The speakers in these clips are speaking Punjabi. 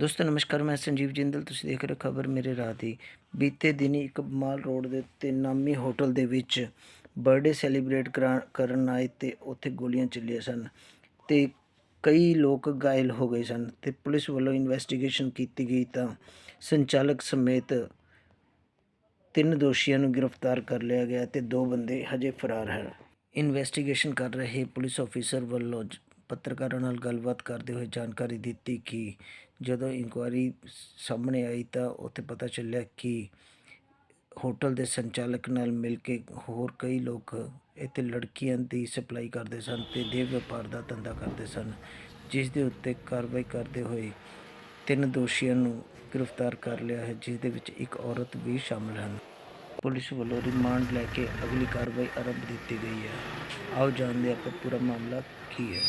ਦੋਸਤੋ, ਨਮਸਕਾਰ, ਮੈਂ ਸੰਜੀਵ ਜਿੰਦਲ। ਤੁਸੀਂ ਦੇਖ ਰਹੇ ਹੋ ਖਬਰ ਮੇਰੇ ਰਾਹ ਦੀ। ਬੀਤੇ ਦਿਨੀ ਇੱਕ ਮਾਲ ਰੋਡ ਦੇ ਉੱਤੇ ਨਾਮੀ ਹੋਟਲ ਦੇ ਵਿੱਚ ਬਰਥਡੇ ਸੈਲੀਬ੍ਰੇਟ ਕਰਨ ਆਏ ਤੇ ਉੱਥੇ ਗੋਲੀਆਂ ਚੱਲੀਆਂ ਸਨ ਤੇ ਕਈ ਲੋਕ ਗਾਇਲ ਹੋ ਗਏ ਸਨ ਤੇ ਪੁਲਿਸ ਵੱਲੋਂ ਇਨਵੈਸਟੀਗੇਸ਼ਨ ਕੀਤੀ ਗਈ ਤਾਂ ਸੰਚਾਲਕ ਸਮੇਤ ਤਿੰਨ ਦੋਸ਼ੀਆਂ ਨੂੰ ਗ੍ਰਿਫਤਾਰ ਕਰ ਲਿਆ ਗਿਆ ਤੇ ਦੋ ਬੰਦੇ ਹਜੇ ਫਰਾਰ ਹਨ। ਇਨਵੈਸਟੀਗੇਸ਼ਨ ਕਰ ਰਹੇ ਪੁਲਿਸ ਅਫੀਸਰ ਵੱਲੋਂ ਜ- ਪੱਤਰਕਾਰਾਂ ਨਾਲ ਗੱਲਬਾਤ ਕਰਦੇ ਹੋਏ ਜਾਣਕਾਰੀ ਦਿੱਤੀ ਕਿ ਜਦੋਂ ਇਨਕੁਆਇਰੀ ਸਾਹਮਣੇ ਆਈ ਤਾਂ ਉੱਥੇ ਪਤਾ ਚੱਲਿਆ ਕਿ ਹੋਟਲ ਦੇ ਸੰਚਾਲਕ ਨਾਲ ਮਿਲ ਕੇ ਹੋਰ ਕਈ ਲੋਕ ਇੱਥੇ ਲੜਕੀਆਂ ਦੀ ਸਪਲਾਈ ਕਰਦੇ ਸਨ ਅਤੇ ਦੇਹ ਵਪਾਰ ਦਾ ਧੰਦਾ ਕਰਦੇ ਸਨ, ਜਿਸ ਦੇ ਉੱਤੇ ਕਾਰਵਾਈ ਕਰਦੇ ਹੋਏ ਤਿੰਨ ਦੋਸ਼ੀਆਂ ਨੂੰ ਗ੍ਰਿਫਤਾਰ ਕਰ ਲਿਆ ਹੈ, ਜਿਸ ਦੇ ਵਿੱਚ ਇੱਕ ਔਰਤ ਵੀ ਸ਼ਾਮਲ ਹਨ। ਪੁਲਿਸ ਵੱਲੋਂ ਰਿਮਾਂਡ ਲੈ ਕੇ ਅਗਲੀ ਕਾਰਵਾਈ ਆਰੰਭ ਦਿੱਤੀ ਗਈ ਹੈ। ਆਓ ਜਾਣਦੇ ਹਾਂ ਆਪਾਂ ਪੂਰਾ ਮਾਮਲਾ ਕੀ ਹੈ।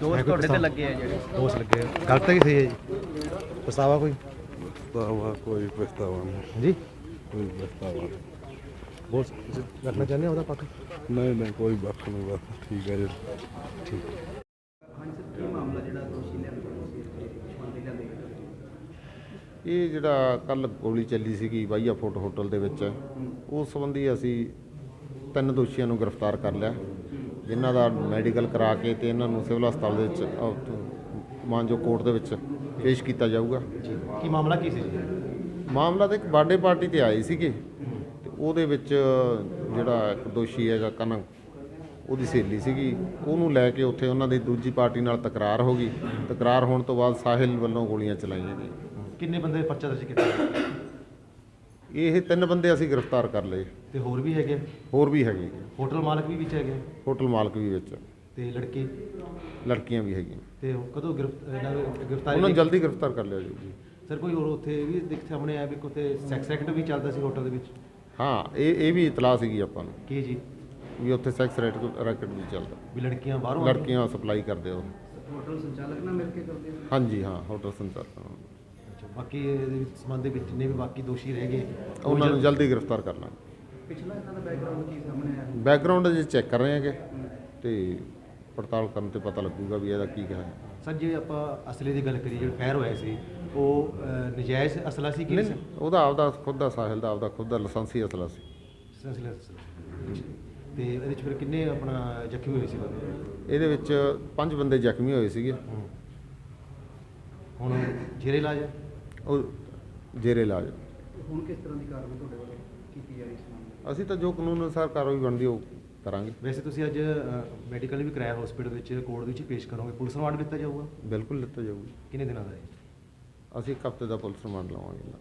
ਦੋਸਤ ਤੁਹਾਡੇ ਤੇ ਲੱਗੇ ਆ ਜਿਹੜੇ? ਦੋਸ ਲੱਗੇ ਗਲਤ ਹੈ ਕਿ ਸਹੀ ਹੈ ਜੀ। ਪਛਤਾਵਾ ਕੋਈ? ਪਛਤਾਵਾ ਕੋਈ ਪਛਤਾਵਾ ਨਹੀਂ। ਹਾਂਜੀ ਕੋਈ ਪਛਤਾਵਾ ਨਹੀਂ। ਬੋਲ ਰੱਖਣਾ ਚਾਹੁੰਦੇ ਹੋ ਉਹਦਾ ਪੱਖ? ਨਹੀਂ ਨਹੀਂ ਕੋਈ ਬੱਖ ਨਹੀਂ ਬਸ ਠੀਕ ਹੈ ਜੀ। ਠੀਕ। ਦੋਸ਼ੀ ਇਹ ਜਿਹੜਾ ਕੱਲ ਗੋਲੀ ਚੱਲੀ ਸੀਗੀ ਵਾਈਆ ਫੋਰਟ ਹੋਟਲ ਦੇ ਵਿੱਚ ਉਸ ਸੰਬੰਧੀ ਅਸੀਂ ਤਿੰਨ ਦੋਸ਼ੀਆਂ ਨੂੰ ਗ੍ਰਿਫਤਾਰ ਕਰ ਲਿਆ। ਜਿਨ੍ਹਾਂ ਦਾ ਮੈਡੀਕਲ ਕਰਾ ਕੇ ਤੇ ਇਹਨਾਂ ਨੂੰ ਸਿਵਲ ਹਸਪਤਾਲ ਦੇ ਵਿੱਚ ਮਾਨਜੋ ਕੋਰਟ ਦੇ ਵਿੱਚ ਪੇਸ਼ ਕੀਤਾ ਜਾਊਗਾ। ਕੀ ਮਾਮਲਾ ਕੀ ਸੀ ਜੀ? ਮਾਮਲਾ ਤਾਂ ਇੱਕ ਬਰਥਡੇ ਪਾਰਟੀ ਤੇ ਆਏ ਸੀਗੇ। ਤੇ ਉਹਦੇ ਵਿੱਚ ਜਿਹੜਾ ਇੱਕ ਦੋਸ਼ੀ ਹੈਗਾ ਕਨਕ ਉਹਦੀ ਸਹੇਲੀ ਸੀਗੀ। ਉਹਨੂੰ ਲੈ ਕੇ ਉੱਥੇ ਉਹਨਾਂ ਦੀ ਦੂਜੀ ਪਾਰਟੀ ਨਾਲ ਤਕਰਾਰ ਹੋ ਗਈ। ਤਕਰਾਰ ਹੋਣ ਤੋਂ ਬਾਅਦ ਸਾਹਿਲ ਵੱਲੋਂ ਗੋਲੀਆਂ ਚਲਾਈਆਂ ਗਈਆਂ। ਕਿੰਨੇ ਬੰਦੇ ਪਰਚਾ ਦਰਜ ਕੀਤਾ? ਇਹ ਤਿੰਨ ਬੰਦੇ ਅਸੀਂ ਗ੍ਰਿਫਤਾਰ ਕਰ ਲਏ। ਤੇ ਹੋਰ ਵੀ ਹੈਗੇ ਹੋਰ ਵੀ ਹੈਗੇ। ਹੋਟਲ ਮਾਲਕ ਵੀ ਵਿੱਚ ਹੈਗੇ ਹੋਟਲ ਮਾਲਕ ਵੀ ਵਿੱਚ। ਤੇ ਲੜਕੇ? ਲੜਕੀਆਂ ਵੀ ਹੈਗੀਆਂ। ਤੇ ਉਹ ਕਦੋਂ ਗ੍ਰਿਫਤਾਰੀ ਉਹਨਾਂ ਨੂੰ ਜਲਦੀ ਗ੍ਰਿਫਤਾਰ ਕਰ ਲਿਆ ਜੀ। ਸਰ ਕੋਈ ਹੋਰ ਉੱਥੇ ਵੀ ਦੇਖ ਸਾਹਮਣੇ ਆਇਆ ਵੀ ਕੋਤੇ ਸੈਕਸ ਐਕਟ ਵੀ ਚੱਲਦਾ ਸੀ ਹੋਟਲ ਦੇ ਵਿੱਚ? ਹਾਂ ਇਹ ਇਹ ਵੀ ਇਤਲਾਹ ਸੀਗੀ ਆਪਾਂ ਨੂੰ। ਕੀ ਜੀ? ਵੀ ਉੱਥੇ ਸੈਕਸ ਰੈਕਟ ਵੀ ਚੱਲਦਾ। ਵੀ ਲੜਕੀਆਂ ਬਾਹਰੋਂ? ਲੜਕੀਆਂ ਸਪਲਾਈ ਕਰਦੇ ਉਹ। ਹੋਟਲ ਸੰਚਾਲਕ ਨਾਲ ਮਿਲ ਕੇ ਕਰਦੇ ਹਾਂਜੀ ਹਾਂ ਹੋਟਲ ਸੰਚਾਲਕ ਬਾਕੀ ਇਹਦੇ ਵਿੱਚ ਸੰਬੰਧ ਦੇ ਵਿੱਚ ਜਿੰਨੇ ਵੀ ਬਾਕੀ ਦੋਸ਼ੀ ਰਹਿ ਗਏ ਉਹ ਉਹਨਾਂ ਨੂੰ ਜਲਦ- ਗ੍ਰਿਫਤਾਰ ਕਰ ਲਾਂਗੇ। ਪਿਛਲਾ ਇਹਨਾਂ ਦਾ ਬੈਕਗ੍ਰਾਉਂਡ ਕੀ ਸਾਹਮਣੇ ਆਇਆ? ਬੈਕਗ੍ਰਾਉਂਡ ਜੇ ਚੈੱਕ ਕਰ ਰਹੇ ਹੈਗੇ ਤੇ ਪੜਤਾਲ ਕਰਨ ਤੇ ਪਤਾ ਲੱਗੂਗਾ ਵੀ ਇਹਦਾ ਕੀ ਹੈ। ਸਰ ਜੇ ਆਪਾਂ ਅਸਲੇ ਦੀ ਗੱਲ ਕਰੀਏ ਜਿਹੜਾ ਫਾਇਰ ਹੋਇਆ ਸੀ ਉਹ ਨਜਾਇਜ਼ ਅਸਲਾ ਸੀ ਕਿ ਨਹੀਂ ਉਹਦਾ ਆਪਦਾ ਖੁਦ ਦਾ ਸਾਹਿਲ ਦਾ ਆਪਦਾ ਖੁਦ ਦਾ ਲਾਇਸੈਂਸੀ ਅਸਲਾ ਸੀ। ਤੇ ਇਹਦੇ ਵਿੱਚ ਫਿਰ ਕਿੰਨੇ ਆਪਣਾ ਜ਼ਖਮੀ ਹੋਏ ਸੀ? ਬੰਦੇ ਇਹਦੇ ਵਿੱਚ ਪੰਜ ਬੰਦੇ ਜ਼ਖਮੀ ਹੋਏ ਸੀਗੇ। ਹੁਣ ਜੇਰੇ ਇਲਾਜ ਹੈ? ਉਹ ਜੇਰੇ ਇਲਾਜ ਹੁਣ ਕਿਸ ਤਰ੍ਹਾਂ ਦੀ ਕਾਰਵਾਈ ਤੁਹਾਡੇ ਵੱਲੋਂ ਕੀਤੀ ਜਾ ਰਹੀ ਇਸ ਮਾਮਲੇ ਅਸੀਂ ਤਾਂ ਜੋ ਕਾਨੂੰਨ ਅਨੁਸਾਰ ਕਾਰਵਾਈ ਬਣਦੀ ਉਹ ਕਰਾਂਗੇ। ਵੈਸੇ ਤੁਸੀਂ ਅੱਜ ਮੈਡੀਕਲ ਵੀ ਕਰਾਇਆ ਹਸਪੀਟਲ ਵਿੱਚ ਕੋਰਟ ਵਿੱਚ ਪੇਸ਼ ਕਰੋਗੇ। ਪੁਲਿਸ ਆਰਡਰ ਦਿੱਤਾ ਜਾਊਗਾ? ਬਿਲਕੁਲ ਲਿੱਤਾ ਜਾਊਗਾ। ਕਿੰਨੇ ਦਿਨਾਂ ਦਾ ਹੈ? ਅਸੀਂ ਇੱਕ ਹਫ਼ਤੇ ਦਾ ਪੁਲਿਸ ਰਿਮਾਂਡ ਲਵਾਂਗੇ।